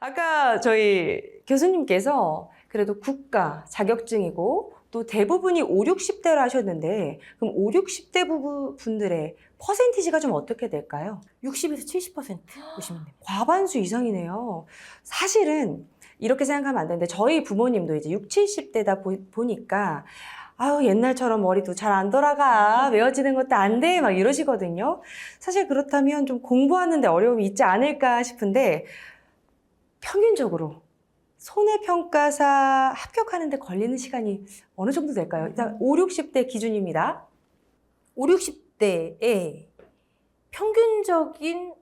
아까 저희 교수님께서 그래도 국가 자격증이고 또 대부분이 5, 60대로 하셨는데 그럼 5, 60대 부부 분들의 퍼센티지가 좀 어떻게 될까요? 60에서 70% 보시면 됩니다. 과반수 이상이네요. 사실은 이렇게 생각하면 안 되는데 저희 부모님도 이제 6, 70대다 보 니까 아유 옛날처럼 머리도 잘 안 돌아가 외워지는 것도 안 돼 막 이러시거든요. 사실 그렇다면 좀 공부하는데 어려움이 있지 않을까 싶은데 평균적으로 손해평가사 합격하는데 걸리는 시간이 어느 정도 될까요? 일단 5, 60대 기준입니다. 5, 60대에 평균적인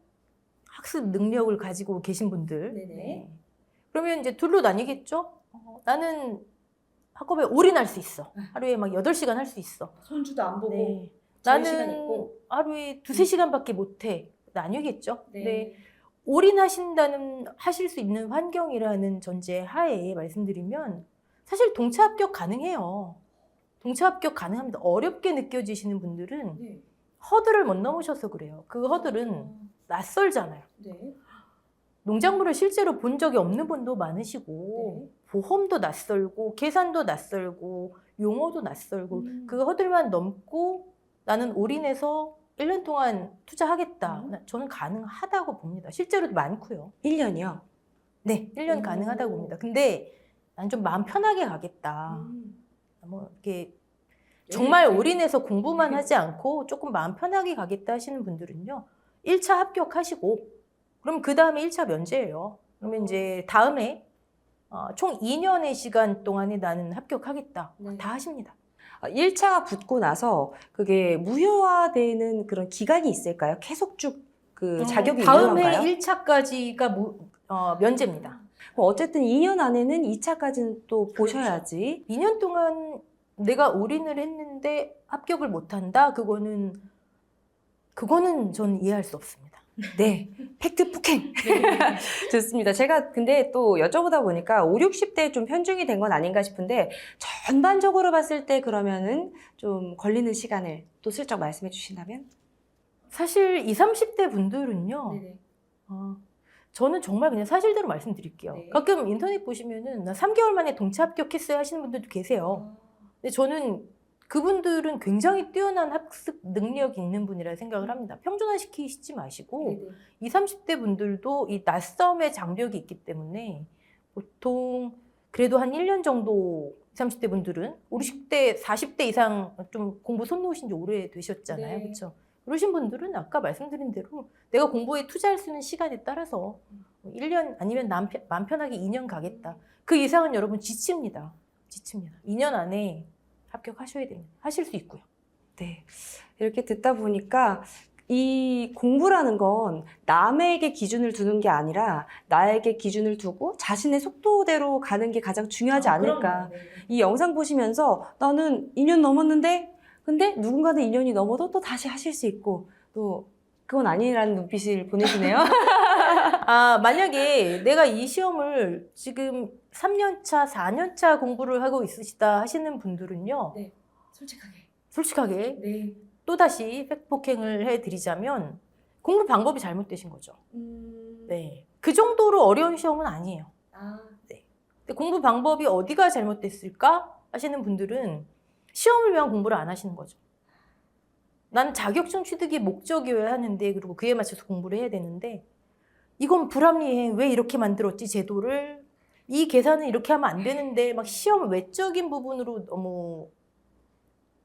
학습 능력을 가지고 계신 분들. 네네. 그러면 이제 둘로 나뉘겠죠? 어, 나는 학업에 올인할 수 있어. 하루에 막 8시간 할 수 있어. 손주도 안 네. 자유 시간 나는 있고. 하루에 두세 시간밖에 못 해. 나뉘겠죠? 네. 네. 올인하신다는 하실 수 있는 환경이라는 전제 하에 말씀드리면 사실 동차 합격 가능해요. 동차 합격 가능합니다. 어렵게 느껴지시는 분들은 네. 허들을 못 넘으셔서 그래요. 그 허들은 낯설잖아요. 네. 농작물을 실제로 본 적이 없는 분도 많으시고 보험도 낯설고 계산도 낯설고 용어도 낯설고 음. 그 허들만 넘고 나는 올인해서 1년 동안 투자하겠다. 음. 나- 저는 가능하다고 봅니다. 실제로도 많고요. 1년이요. 네, 1년 오. 가능하다고 봅니다. 근데 난 좀 마음 편하게 가겠다. 음. 뭐 이렇게 네. 정말 올인해서 공부만 하지 않고 조금 마음 편하게 가겠다 하시는 분들은요. 1차 합격하시고 그럼 그 다음에 1차 면제예요. 그러면 이제 다음에 어, 총 2년의 시간 동안에 나는 합격하겠다. 네. 다 하십니다. 1차가 붙고 나서 그게 무효화되는 그런 기간이 있을까요? 계속 쭉 그 자격이 음, 다음에 유효한가요? 1차까지가 어, 면제입니다. 그럼 어쨌든 2년 안에는 2차까지는 또 보셔야지. 2년 동안 내가 올인을 했는데 합격을 못한다? 그거는 그거는 전 이해할 수 없습니다. 네. 팩트 폭행. 좋습니다. 제가 근데 또 여쭤보다 보니까 5, 60대에 좀 편중이 된 건 아닌가 싶은데 전반적으로 봤을 때 그러면은 좀 걸리는 시간을 또 슬쩍 말씀해 주신다면? 사실 20, 30대 분들은요. 어, 저는 정말 그냥 사실대로 말씀드릴게요. 네. 가끔 인터넷 보시면은 나 3개월 만에 동차 합격했어요 하시는 분들도 계세요. 근데 저는 그분들은 굉장히 뛰어난 학습 능력이 있는 분이라 생각을 합니다. 평준화 시키시지 마시고 20, 30대 분들도 이 낯섦의 장벽이 있기 때문에 보통 그래도 한 1년 정도 20, 30대 분들은 5, 60대, 40대 이상 좀 공부 손 놓으신 지 오래 되셨잖아요. 네. 그렇죠? 그러신 분들은 아까 말씀드린 대로 내가 공부에 투자할 수 있는 시간에 따라서 1년 아니면 남, 편- 마음 편하게 2년 가겠다. 그 이상은 여러분 지칩니다. 지칩니다. 2년 안에 합격하셔야 됩니다. 하실 수 있고요. 네. 이렇게 듣다 보니까 이 공부라는 건 남에게 기준을 두는 게 아니라 나에게 기준을 두고 자신의 속도대로 가는 게 가장 중요하지 않을까. 이 영상 보시면서 나는 2년 넘었는데 근데 누군가는 2년이 넘어도 또 다시 하실 수 있고 또 그건 아니라는 눈빛을 보내시네요. 아, 만약에 내가 이 시험을 지금 3년차, 4년차 공부를 하고 있으시다 하시는 분들은요. 솔직하게. 솔직하게 네. 또다시 팩폭행을 해드리자면 공부 방법이 잘못되신 거죠. 음... 네. 그 정도로 어려운 시험은 아니에요. 아, 근데 공부 방법이 어디가 잘못됐을까 하시는 분들은 시험을 위한 공부를 안 하시는 거죠. 난 자격증 취득이 목적이어야 하는데 그리고 그에 맞춰서 공부를 해야 되는데 이건 불합리해. 왜 이렇게 만들었지 제도를? 이 계산은 이렇게 하면 안 되는데 막 시험 외적인 부분으로 너무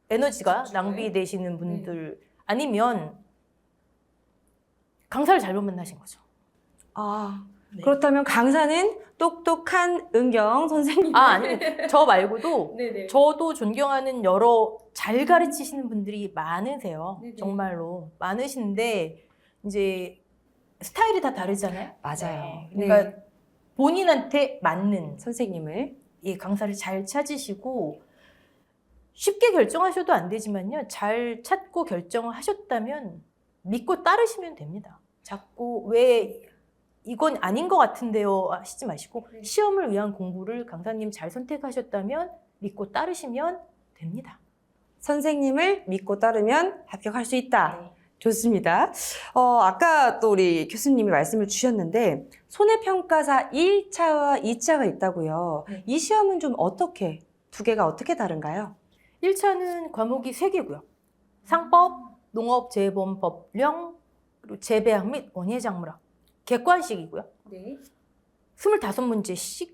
에너지가. 낭비되시는 분들 아니면 강사를 잘못 만나신 거죠. 아 네. 그렇다면 강사는 똑똑한 은경 선생님. 아, 아니, 저 말고도 네네. 저도 존경하는 여러 잘 가르치시는 분들이 많으세요. 네네. 정말로. 많으신데, 이제 스타일이 다 다르잖아요. 맞아요. 네. 그러니까 본인한테 맞는 선생님을. 이 강사를 잘 찾으시고, 쉽게 결정하셔도 안 되지만요. 잘 찾고 결정을 하셨다면 믿고 따르시면 됩니다. 자꾸 왜 이건 아닌 것 같은데요 하시지 마시고 네. 시험을 위한 공부를 강사님 잘 선택하셨다면 믿고 따르시면 됩니다. 선생님을 믿고 따르면 합격할 수 있다. 좋습니다. 어, 아까 또 우리 교수님이 말씀을 주셨는데 손해평가사 1차와 2차가 있다고요. 네. 이 시험은 좀 어떻게 두 개가 어떻게 다른가요? 1차는 과목이 3개고요. 상법, 농업재범 법령, 그리고 재배학 및 원예작물학. 객관식이고요. 네. 25문제씩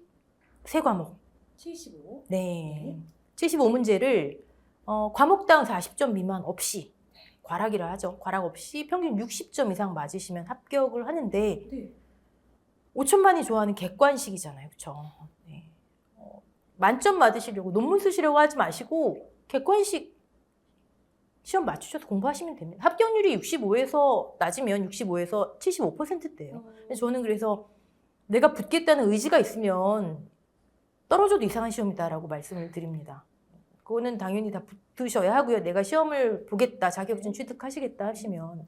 3과목. 75. 네. 75문제를 어, 과목당 40점 미만 없이 과락이라 하죠. 과락 없이 평균 60점 이상 맞으시면 합격을 하는데 네. 5천만이 좋아하는 객관식이잖아요. 그렇죠? 네. 어, 만점 받으시려고 논문 쓰시려고 하지 마시고 객관식 시험 맞추셔서 공부하시면 됩니다. 합격률이 65에서 낮으면 65에서 75%대예요. 저는 그래서 내가 붙겠다는 의지가 있으면 떨어져도 이상한 시험이다라고 말씀을 드립니다. 그거는 당연히 다 붙으셔야 하고요. 내가 시험을 보겠다, 자격증 취득하시겠다 하시면.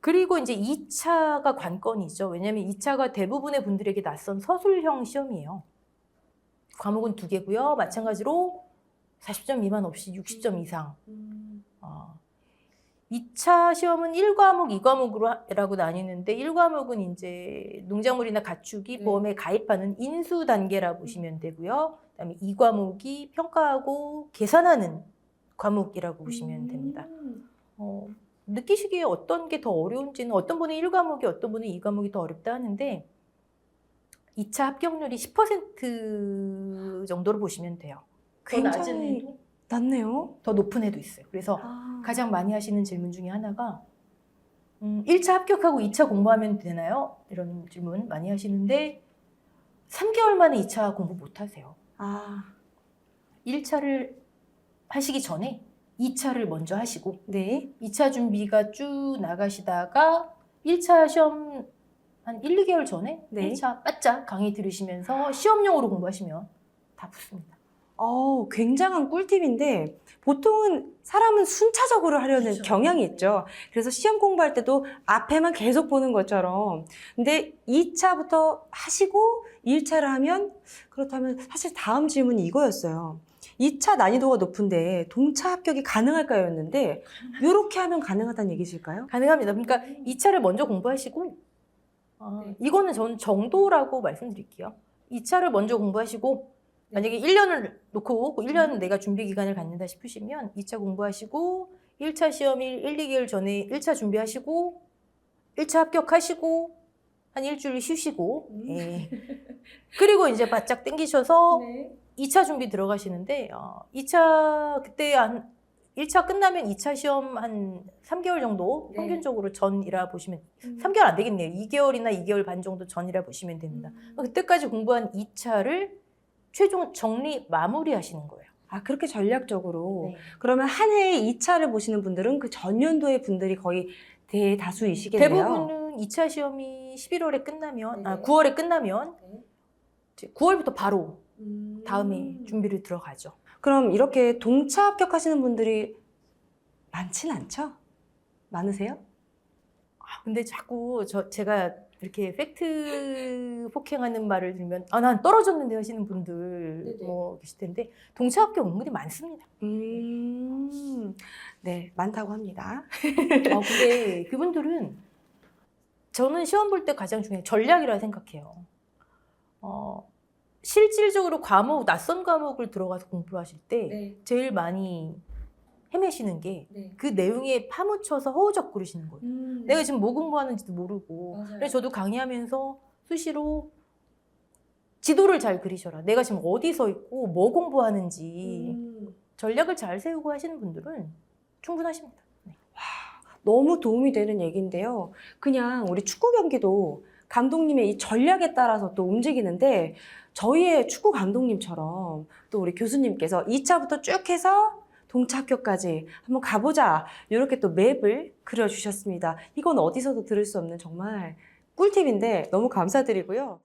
그리고 이제 2차가 관건이죠. 왜냐하면 2차가 대부분의 분들에게 낯선 서술형 시험이에요. 과목은 두 개고요. 마찬가지로 40점 미만 없이 60점 이상. 어, 2차 시험은 1과목, 2과목으로 나뉘는데 1과목은 이제 농작물이나 가축이 네. 보험에 가입하는 인수 단계라 보시면 되고요. 그다음에 2과목이 평가하고 계산하는 과목이라고 보시면 됩니다. 어, 느끼시기에 어떤 게 더 어려운지는 어떤 분은 1과목이 어떤 분은 2과목이 더 어렵다 하는데 2차 합격률이 10% 정도로 보시면 돼요. 더 낮은 굉장히 낮네요. 더 높은 애도 있어요. 그래서 아. 가장 많이 하시는 질문 중에 하나가 음, 1차 합격하고 2차 공부하면 되나요? 이런 질문 많이 하시는데 3개월 만에 2차 공부 못 하세요. 아, 1차를 하시기 전에 2차를 먼저 하시고 네. 2차 준비가 쭉 나가시다가 1차 시험 한 1, 2개월 전에 네. 1차 바짝 강의 들으시면서 시험용으로 공부하시면 다 붙습니다. 어, 굉장한 꿀팁인데 보통은 사람은 순차적으로 하려는 그렇죠. 경향이 있죠. 그래서 시험 공부할 때도 앞에만 계속 보는 것처럼. 근데 2차부터 하시고 1차를 하면 그렇다면 사실 다음 질문이 이거였어요. 2차 난이도가 높은데 동차 합격이 가능할까였는데 이렇게 하면 가능하다는 얘기실까요? 가능합니다. 그러니까 2차를 먼저 공부하시고 어, 네. 이거는 저는 정도라고 말씀드릴게요. 2차를 먼저 공부하시고 만약에 1년을 놓고 그 1년 내가 준비 기간을 갖는다 싶으시면 2차 공부하시고 1차 시험일 1, 2개월 전에 1차 준비하시고 1차 합격하시고 한 일주일 쉬시고 음. 예. 그리고 이제 바짝 땡기셔서 네. 2차 준비 들어가시는데 어, 2차 그때 한 1차 끝나면 2차 시험 한 3개월 정도 네. 평균적으로 전이라 보시면 음. 3개월 안 되겠네요. 2개월이나 2개월 반 정도 전이라 보시면 됩니다. 그때까지 공부한 2차를 최종 정리 마무리 하시는 거예요. 아, 그렇게 전략적으로. 네. 그러면 한 해에 2차를 보시는 분들은 그 전년도의 분들이 거의 대다수이시겠네요. 대부분은 2차 시험이 11월에 끝나면 아 네네. 9월에 끝나면 네. 이제 9월부터 바로 음. 다음에 준비를 들어가죠. 그럼 이렇게 동차 합격하시는 분들이 많진 않죠? 많으세요? 아, 근데 자꾸 저 제가 이렇게 팩트 폭행하는 말을 들으면 아 난 떨어졌는데 하시는 분들 네네. 뭐 계실 텐데 동차 합격 은근히 많습니다. 음, 네, 많다고 합니다. 아 근데 그분들은 저는 시험 볼 때 가장 중요한 전략이라 생각해요. 어 실질적으로 과목 낯선 과목을 들어가서 공부를 하실 때 네, 제일 많이 헤매시는 게 네. 그 내용에 파묻혀서 허우적 거리시는 거예요. 음, 내가 지금 뭐 공부하는지도 모르고. 맞아요. 그래서 저도 강의하면서 수시로 지도를 잘 그리셔라. 내가 지금 어디 서 있고 뭐 공부하는지 음, 전략을 잘 세우고 하시는 분들은 충분하십니다. 네. 너무 도움이 되는 얘기인데요. 그냥 우리 축구 경기도 감독님의 이 전략에 따라서 또 움직이는데 저희의 축구 감독님처럼 또 우리 교수님께서 2차부터 쭉 해서 동차 합격까지 한번 가보자. 이렇게 또 맵을 그려주셨습니다. 이건 어디서도 들을 수 없는 정말 꿀팁인데 너무 감사드리고요.